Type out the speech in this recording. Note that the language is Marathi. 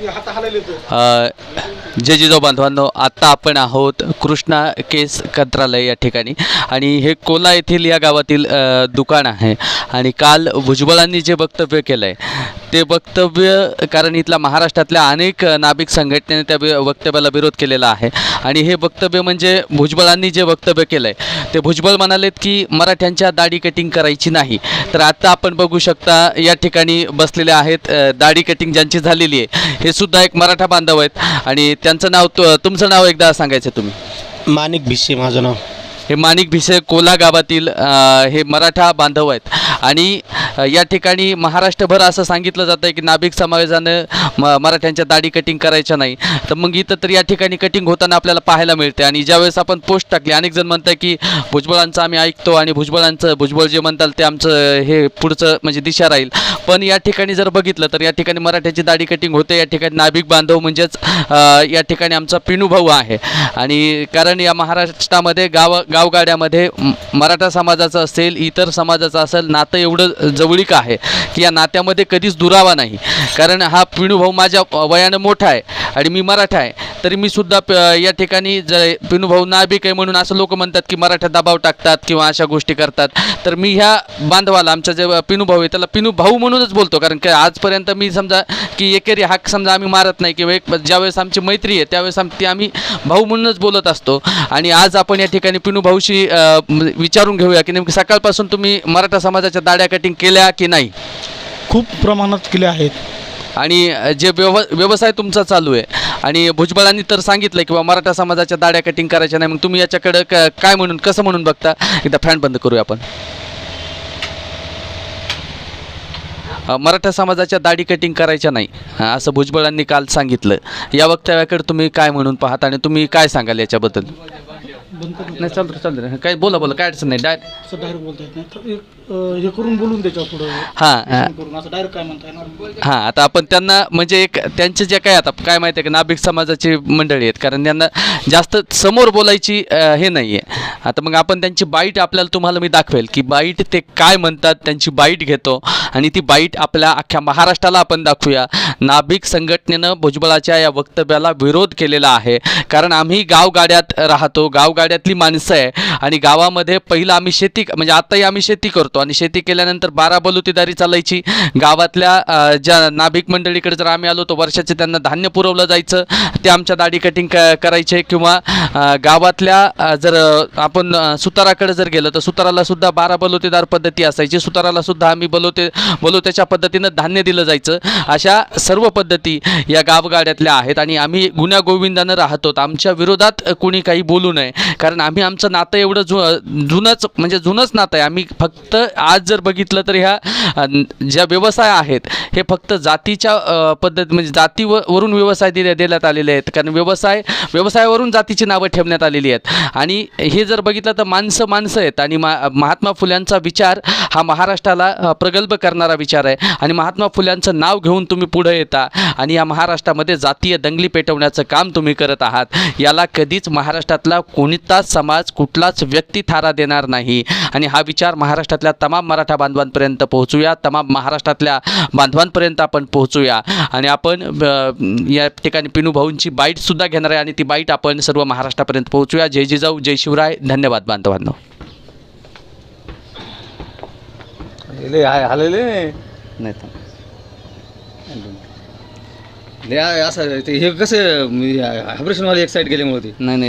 जे जय जिजाऊ बांधवांनो आत्ता आपण आहोत कृष्णा केस कंत्रालय या ठिकाणी. आणि हे कोला येथील या गावातील दुकान आहे. आणि काल भुजबळांनी जे वक्तव्य केलं आहे ते वक्तव्य कारण इथल्या महाराष्ट्रातल्या अनेक नाभिक संघटनेने त्या वक्तव्याला विरोध केलेला आहे. आणि हे वक्तव्य म्हणजे भुजबळांनी जे वक्तव्य केलं आहे ते भुजबळ म्हणालेत की मराठ्यांच्या दाढी कटिंग करायची नाही. तर आता आपण बघू शकता या ठिकाणी बसलेले आहेत दाढी कटिंग ज्यांची झालेली आहे हे सुद्धा एक मराठा बांधव आहेत. आणि त्यांचं नाव तुमचं नाव एकदा सांगायचं तुम्ही. माणिक भिसे माझं नाव. हे माणिक भिसे कोला गावातील हे मराठा बांधव आहेत. आणि या ठिकाणी महाराष्ट्रभर असं सांगितलं जातं आहे की नाभिक समाजानं म मराठ्यांच्या दाढी कटिंग करायच्या नाही. तर मग इथं तर या ठिकाणी कटिंग होताना आपल्याला पाहायला मिळते आणि ज्यावेळेस आपण पोस्ट टाकली अनेक जण म्हणतात की भुजबळांचं आम्ही ऐकतो आणि भुजबळांचं भुजबळ जे म्हणताल ते आमचं हे पुढचं म्हणजे दिशा राहील. पण या ठिकाणी जर बघितलं तर या ठिकाणी मराठ्याची दाढी कटिंग होते. या ठिकाणी नाभिक बांधव म्हणजेच या ठिकाणी आमचा पिणू भाऊ आहे. आणि कारण या महाराष्ट्रामध्ये गाव गावगाड्यामध्ये मराठा समाजाचं असेल इतर समाजाचं असेल नातं एवढं जवळीक आहे. की या नात्यामध्ये कधीच दुरावा नाही. कारण हा पिनू भाऊ माझ्या वयानं मोठा आहे आणि मी मराठा आहे. तरी मी सुद्धा या ठिकाणी ज पिनू भाऊ नाभिक आहे म्हणून असं लोक म्हणतात की मराठा दबाव टाकतात किंवा अशा गोष्टी करतात. तर मी ह्या बांधवाला आमचा जे पिनू भाऊ आहे त्याला पिनू भाऊ म्हणूनच बोलतो. कारण की आजपर्यंत मी समजा की एकेरी हाक समजा आम्ही मारत नाही किंवा एक ज्यावेळेस आमची मैत्री आहे त्यावेळेस आम ती आम्ही भाऊ म्हणूनच बोलत असतो. आणि आज आपण या ठिकाणी पिनू भाऊशी विचारून घेऊया की नेमकी सकाळपासून तुम्ही मराठा समाजाच्या दाड्या कटिंग केल्या की नाही? खूप प्रमाणात केल्या आहेत. आणि जे व्यव व्यवसाय तुमचा चालू आहे आणि भुजबळांनी तर सांगितलं किंवा मराठा समाजाच्या दाड्या कटिंग करायच्या नाही मग तुम्ही याच्याकडं क काय म्हणून कसं म्हणून बघता? एकदा फॅन बंद करूया आपण. मराठा समाजाच्या दाढी कटिंग करायच्या नाही असं भुजबळांनी काल सांगितलं. या वक्तव्याकडे तुम्ही काय म्हणून पाहता आणि तुम्ही काय सांगाल याच्याबद्दल? नाही चालतं चालतं. काय बोला बोला काय अडचण नाही. डायरेक्ट हे करून बोलून त्याच्या पुढं. हां हां. करून असं डायरेक्ट काय म्हणता येणार? हां आता आपण त्यांना म्हणजे एक त्यांचे जे काय आता काय माहिती आहे का नाभिक समाजाची मंडळी आहेत. कारण त्यांना जास्त समोर बोलायची अ, हे नाही आहे आता मग आपण त्यांची बाईट आपल्याला तुम्हाला मी दाखवेल की बाईट ते काय म्हणतात त्यांची बाईट घेतो. आणि ती बाईट आपल्या अख्ख्या महाराष्ट्राला आपण दाखवूया. नाभिक संघटनेनं भुजबळाच्या या वक्तव्याला विरोध केलेला आहे. कारण आम्ही गावगाड्यात राहतो गावगाड्यातली माणसं आहे. आणि गावामध्ये पहिलं आम्ही शेती म्हणजे आताही आम्ही शेती करतो. आणि शेती केल्यानंतर बारा बलुतेदारी चालायची. गावातल्या ज्या नाभिक मंडळीकडे जर आम्ही आलो तर वर्षाचे त्यांना धान्य पुरवलं जायचं. ते आमच्या दाढी कटिंग क करायचे किंवा गावातल्या जर आपण सुताराकडे जर गेलं तर सुताराला सुद्धा बारा बलुतेदार पद्धती असायची. सुताराला सुद्धा आम्ही बलवते बलवत्याच्या पद्धतीनं धान्य दिलं जायचं. अशा सर्व पद्धती या गावगाड्यातल्या आहेत. आणि आम्ही गुन्ह्या गोविंदानं राहतो. आमच्या विरोधात कुणी कोणी काही बोलू नये. कारण आम्ही आमचं नातं एवढं जु जुनंच म्हणजे जुनंच नातं आहे. आम्ही फक्त आज जर बघितलं तर ह्या ज्या व्यवसाय आहेत हे फक्त जातीच्या पद्धती पद्धत म्हणजे जातीव वरून व्यवसाय दिले देण्यात आलेले आहेत. कारण व्यवसाय व्यवसायावरून जातीची नावं ठेवण्यात आलेली आहेत. आणि हे जर बघितलं तर माणसं माणसं आहेत. आणि मा महात्मा फुल्यांचा विचार हा महाराष्ट्राला प्रगल्भ करणारा विचार आहे. आणि महात्मा फुल्यांचं नाव घेऊन तुम्ही पुढे येता. आणि या महाराष्ट्रामध्ये जातीय दंगली पेटवण्याचं काम तुम्ही करत आहात. याला कधीच महाराष्ट्रातला कोणताच समाज कुठलाच व्यक्ती थारा देणार नाही. आणि हा विचार महाराष्ट्रातल्या तमाम मराठा बांधवांपर्यंत पोहोचूया. तमाम महाराष्ट्रातल्या बांधवांपर्यंत आपण पोहोचूया. आणि आपण या ठिकाणी पिनू भाऊंची बाईटसुद्धा घेणार आहे आणि ती बाईट आपण सर्व महाराष्ट्रापर्यंत पोहोचूया. जय जिजाऊ जय शिवराय. धन्यवाद बांधवांनो. हालेले नाही असं ते हे कसं ऑपरेशनवाले एक साईड गेल्यामुळे ते. नाही.